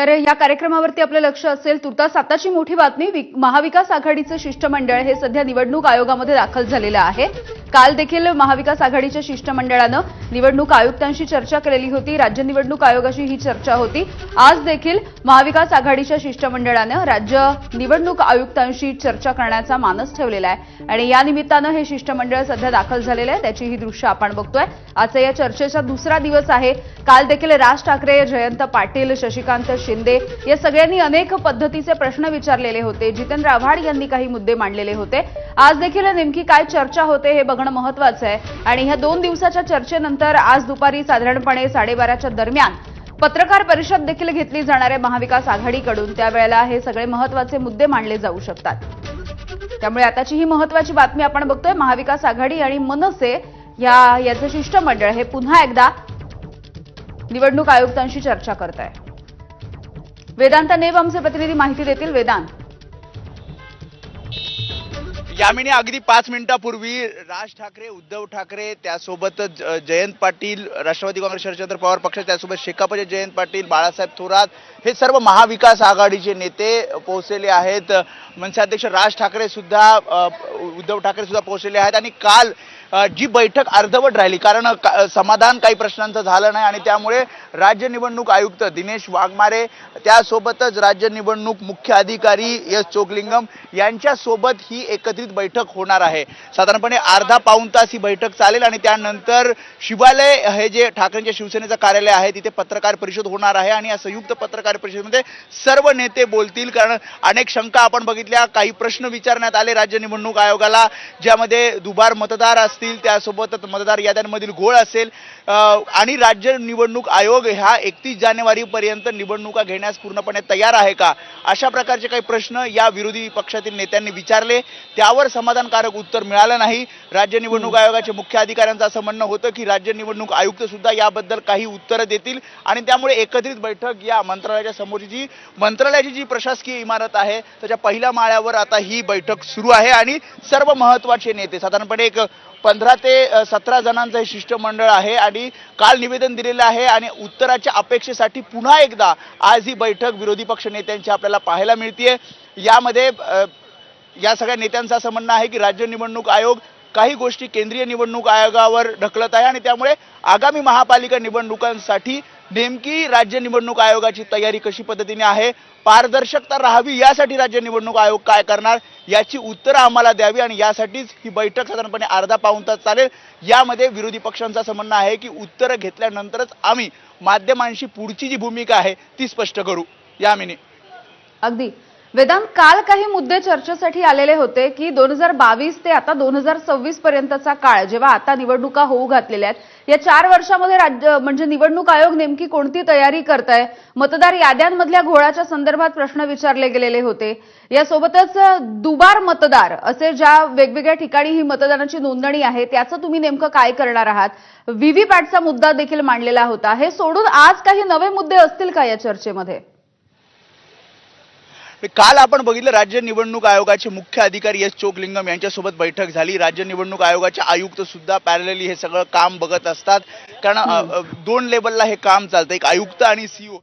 तर या कार्यक्रमावरती आपलं लक्ष असेल तुर्तास आताची मोठी बातमी महाविकास आघाडीचं शिष्टमंडळ हे सध्या निवडणूक आयोगामध्ये दाखल झालेलं आहे. काल देखील महाविकास आघाडीच्या शिष्टमंडळानं निवडणूक आयुक्तांशी चर्चा केलेली होती. राज्य निवडणूक आयोगाशी ही चर्चा होती. आज देखील महाविकास आघाडीच्या शिष्टमंडळानं राज्य निवडणूक आयुक्तांशी चर्चा करण्याचा मानस ठेवलेला आहे. आणि या निमित्तानं हे शिष्टमंडळ सध्या दाखल झालेलं आहे. त्याची ही दृश्य आपण बघतोय. आजचा या चर्चेचा दुसरा दिवस आहे. काल देखील राज ठाकरे जयंत पाटील शशिकांत शिंदे या सगळ्यांनी अनेक पद्धतीचे प्रश्न विचारलेले होते. जितेंद्र आव्हाड यांनी काही मुद्दे मांडलेले होते. आज देखील नेमकी काय चर्चा होते हे बघणं महत्वाचं आहे. आणि ह्या दोन दिवसाच्या चर्चेनंतर आज दुपारी साधारणपणे साडेबाराच्या दरम्यान पत्रकार परिषद देखील घेतली जाणार आहे महाविकास आघाडीकडून. त्यावेळेला हे सगळे महत्त्वाचे मुद्दे मांडले जाऊ शकतात. त्यामुळे आताची ही महत्वाची बातमी आपण बघतोय. महाविकास आघाडी आणि मनसे या याचं शिष्टमंडळ हे पुन्हा एकदा निवडणूक आयुक्तांशी चर्चा करत आहे वेदांत नेब आमचे प्रतिनिधी माहिती देतील. वेदांत. यामिनी अगदी पाच मिनिटापूर्वी राज ठाकरे उद्धव ठाकरे त्यासोबतच जयंत पाटील राष्ट्रवादी काँग्रेस शरदचंद्र पवार पक्ष त्यासोबत शेकापचे जयंत पाटील बाळासाहेब थोरात हे सर्व महाविकास आघाडीचे नेते पोहोचलेले आहेत. मनसे अध्यक्ष राज ठाकरे सुद्धा उद्धव ठाकरे सुद्धा पोहोचलेले आहेत. आणि काल जी बैठक अर्धवट राहिली कारण का- समाधान काही प्रश्नांचं झालं नाही आणि त्यामुळे राज्य निवडणूक आयुक्त दिनेश वाघमारे त्यासोबतच राज्य निवडणूक मुख्य अधिकारी एस चोकलिंगम यांच्यासोबत ही एकत्रित बैठक होणार आहे. साधारणपणे अर्धा पाऊण तास ही बैठक चालेल आणि त्यानंतर शिवालय हे जे ठाकरेंच्या शिवसेनेचं कार्यालय आहे तिथे पत्रकार परिषद होणार आहे आणि या संयुक्त पत्रकार परिषदेमध्ये सर्व नेते बोलतील कारण अनेक शंका आपण बघितल्या काही प्रश्न विचारण्यात आले राज्य निवडणूक आयोगाला ज्यामध्ये दुबार मतदार असतील त्यासोबतच मतदार याद्यांमधील घोळ असेल आणि राज्य निवडणूक आयोग ह्या एकतीस जानेवारीपर्यंत निवडणुका घेण्यास पूर्णपणे तयार आहे का? अशा प्रकारचे काही प्रश्न या विरोधी पक्षातील नेत्यांनी विचारले. त्यावर समाधानकारक उत्तर मिळालं नाही. राज्य निवडणूक आयोगाचे मुख्य अधिकाऱ्यांचं असं म्हणणं होतं की राज्य निवडणूक आयुक्त सुद्धा याबद्दल काही उत्तरं देतील आणि त्यामुळे एकत्रित बैठक या मंत्रालयाच्या समोरची जी मंत्रालयाची जी प्रशासकीय इमारत आहे त्याच्या पहिल्या माळ्यावर आता ही बैठक सुरू आहे आणि सर्व महत्त्वाचे नेते साधारणपणे एक पंधरा ते सतरा जणांचं हे शिष्टमंडळ आहे आणि काल निवेदन दिलेलं आहे आणि उत्तराच्या अपेक्षेसाठी पुन्हा एकदा आज ही बैठक विरोधी पक्ष नेत्यांची आपल्याला पाहायला मिळतीये. यामध्ये या सगळ्या नेत्यांचं असं म्हणणं आहे की राज्य निवडणूक आयोग काही गोष्टी केंद्रीय निवडणूक आयोगावर ढकलत आहे आणि त्यामुळे आगामी महापालिका निवडणुकांसाठी नेमकी राज्य निवडणूक आयोगाची तयारी कशी पद्धतीने आहे? पारदर्शकता राहावी यासाठी राज्य निवडणूक आयोग काय करणार? याची उत्तरं आम्हाला द्यावी आणि यासाठीच ही बैठक साधारणपणे अर्धा पाऊण तास चालेल. यामध्ये विरोधी पक्षांचा समन्वय आहे की उत्तरं घेतल्यानंतरच आम्ही माध्यमांशी पुढची जी भूमिका आहे ती स्पष्ट करू. यामिनी अगदी. वेदांत काल काही मुद्दे चर्चेसाठी आलेले होते की दोन हजार बावीस ते आता दोन हजार सव्वीस पर्यंतचा काळ जेव्हा आता निवडणुका होऊ घातलेल्या आहेत या चार वर्षामध्ये राज्य म्हणजे निवडणूक आयोग नेमकी कोणती तयारी करत आहे मतदार याद्यांमधल्या घोळाच्या संदर्भात प्रश्न विचारले गेलेले होते. यासोबतच दुबार मतदार असे ज्या वेगवेगळ्या ठिकाणी ही मतदानाची नोंदणी आहे त्याचं तुम्ही नेमकं काय करणार आहात? व्हीव्हीपॅटचा मुद्दा देखील मांडलेला होता. हे सोडून आज काही नवे मुद्दे असतील का या चर्चेमध्ये? काल आपण बघितलं राज्य निवडणूक आयोगाचे मुख्य अधिकारी एस चोकलिंगम यांच्यासोबत बैठक झाली. राज्य निवडणूक आयोगाचे आयुक्त सुद्धा पॅरलली हे सगळं काम बघत असतात. कारण दोन लेवलला हे काम चालतं. एक आयुक्त आणि सीओ